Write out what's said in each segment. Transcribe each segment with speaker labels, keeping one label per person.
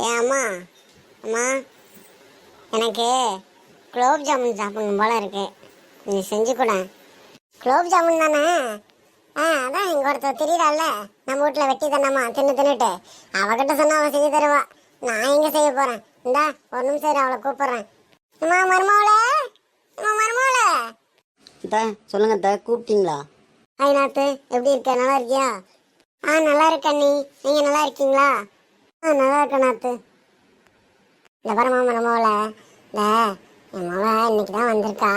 Speaker 1: ஏ அம்மா. அம்மா. எனக்கு குலோப் ஜாமுன் சாப்பிடணும் போல இருக்கு. நீ செஞ்சு கூட. குலோப் ஜாமுன் தானே? ஆ அதான் இங்க ஒருத்தர் தெரியறாள்ல நம்ம வீட்டில் வெட்டி தானம்மா தின்னு தின்னுட்டு. அவகிட்ட சொன்னா அவன் செஞ்சு தருவா. நான் எங்க செய்ய போறேன்? இந்தா ஒரு நிமிஷம் இரு, அவளை கூப்பிடுறேன். அம்மா மருமவளே அம்மா மருமவளே
Speaker 2: அத்தை சொல்லுங்க அத்தை கூப்பிட்டீங்களா?
Speaker 1: ஹாய் நாத்து எப்படி இருக்க? நல்லா இருக்கியா? ஆ நல்லா இருக்கேன் நீ நீங்க நல்லா இருக்கீங்களா? ஆ நல்லா இருக்கேன் நாத்து. இந்த பரமா மரமாவில் இந்த என் மவ இன்னைக்கு தான் வந்திருக்கா.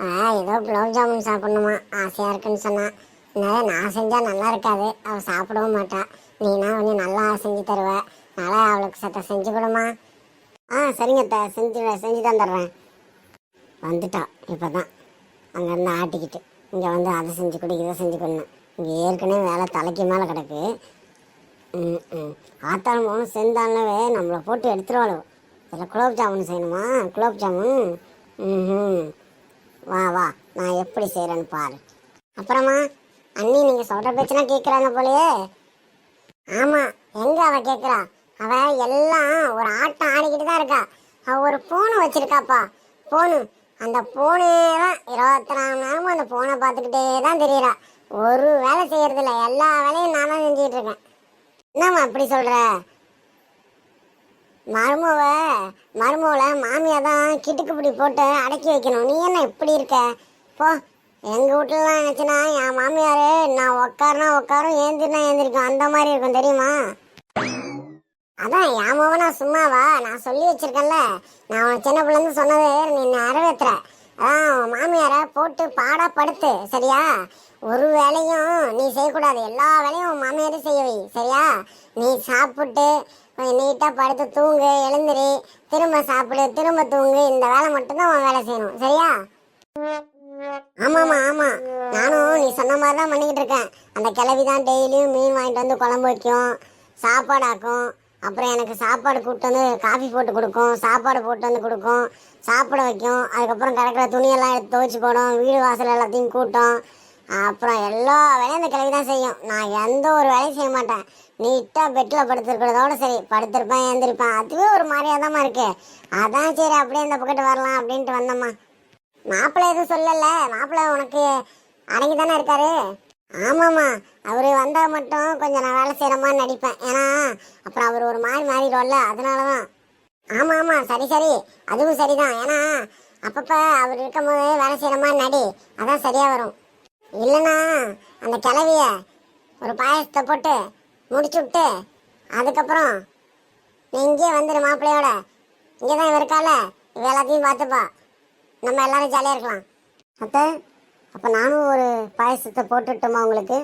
Speaker 1: அவ ஏதோ குலோப் ஜாமுன் சாப்பிடணுமா. ஆசையாக இருக்குன்னு சொன்னான் அதனால நான் செஞ்சால் நல்லா இருக்காது. அவள் சாப்பிடவும் மாட்டா. நீனா கொஞ்சம் நல்லா செஞ்சு தருவேன் அதனால் அவளுக்கு சத்த செஞ்சு கொடுமா. ஆ சரிங்க அத்தை. செஞ்சு செஞ்சு தந்துடுறேன் வந்துட்டா இப்போ தான் அங்கேருந்து ஆட்டிக்கிட்டு. இங்கே வந்து அதை செஞ்சு கொடு இதை செஞ்சு கொடுணும் இங்கே ஏற்கனவே வேலை தலைக்கு மேலே கிடக்கு. ம் ம் ஆத்தாள் மோனும் சேர்ந்தாலே நம்மளை போட்டு எடுத்துருவாளோ. இதில் குலோப் ஜாமுன் செய்யணுமா? குலோப் ஜாமுன்? ம் வா வா. நான் எப்படி செய்கிறேன்னு பாரு. அப்புறமா அண்ணி நீங்கள் சொல்கிற பேச்சுனா கேட்குறாங்க போலயே. ஆமாம் எங்கே அவள் கேட்குறா? அவள் எல்லாம் ஒரு ஆட்டம் ஆடிக்கிட்டு தான் இருக்கா. அவள் ஒரு ஃபோனு வச்சுருக்காப்பா. ஃபோனு அந்த ஃபோனே தான் இருபத்தி நாலு நேரமும் அந்த ஃபோனை பார்த்துக்கிட்டே தான் தெரியுறா. ஒரு வேலை செய்யறதில்ல. எல்லா வேலையும் நான் தான் செஞ்சுக்கிட்டு இருக்கேன். என்னம்மா அப்படி சொல்கிற மருமவ மருமவளை மாமியா தான் கிட்டுக்கு பிடி போட்டு அடக்கி வைக்கணும். நீ என்ன இப்படி இருக்க? போ எங்கள் வீட்டுலலாம் நினச்சினா என் மாமியார் நான் உக்காருனா உட்காரும் ஏந்திரினா ஏந்திரிக்கும். அந்த மாதிரி இருக்கும் தெரியுமா? அதான் என் மகனா சும்மாவா? நான் சொல்லி வச்சிருக்கேன்ல. நான் உன் சின்ன பிள்ளைங்க சொன்னது நீ நிறைவேற்றுற மாமியாரை போட்டு பாடா படுத்து சரியா? ஒரு வேலையும் நீ செய்யக்கூடாது. எல்லா வேலையும் உன் மாமியாரே செய்ய வை சரியா? நீ சாப்பிட்டு கொஞ்சம் நீட்டாக படுத்து தூங்கு எழுந்துரு. திரும்ப சாப்பிடு திரும்ப தூங்கு. இந்த வேலை மட்டும்தான் உன் வேலை செய்யணும் சரியா? ஆமாம்மா ஆமாம் நானும் நீ சொன்ன மாதிரி தான் பண்ணிக்கிட்டு இருக்கேன். அந்த கிளவி தான் டெய்லியும் மீன் வாங்கிட்டு வந்து குழம்பு வைக்கும் சாப்பாடாக்கும் அப்புறம் எனக்கு சாப்பாடு கூப்பிட்டு வந்து காஃபி போட்டு கொடுக்கும் சாப்பாடு போட்டு வந்து கொடுக்கும் சாப்பிட வைக்கும். அதுக்கப்புறம் கிடக்கிற துணியெல்லாம் எடுத்து துவைச்சி போடும் வீடு வாசல் எல்லாத்தையும் கூட்டும். அப்புறம் எல்லா வேலையும் அந்த கிளவி தான் செய்யும். நான் எந்த ஒரு வேலையும் செய்ய மாட்டேன். நீட்டாக பெட்டில் படுத்துருக்கிறதோட சரி படுத்திருப்பேன் எழுந்திருப்பேன். அதுவே ஒரு மாதிரியாக தான் இருக்கு. அதான் சரி அப்படியே இந்த பக்கத்து வரலாம் அப்படின்ட்டு வந்தம்மா. மாப்பிள்ளை எதுவும் சொல்லலை. மாப்பிள்ளை உனக்கு அடங்கி தானே இருக்காரு? ஆமாம்மா. அவர் வந்தால் மட்டும் கொஞ்சம் நான் வேலை செய்கிற மாதிரி நடிப்பேன். ஏன்னா அப்புறம் அவர் ஒரு மாதிரி மாறிடும்ல அதனால தான் ஆமாம் ஆமாம் சரி சரி. அதுவும் சரிதான். ஏன்னா அப்பப்போ அவர் இருக்கும்போது வேலை செய்கிற மாதிரி நடி. அதான் சரியாக வரும். இல்லைண்ணா அந்த கிளவிய ஒரு பாயசத்தை போட்டு முடிச்சு விட்டு அதுக்கப்புறம் நீ இங்கேயே வந்துடு மாப்பிள்ளையோட. இங்கே தான் இவருக்கால இவ எல்லாத்தையும் பார்த்துப்பா. நம்ம எல்லாரும் ஜாலியாக இருக்கலாம். அப்போ அப்போ நானும் ஒரு பாயசத்தை போட்டுட்டோமா உங்களுக்கு?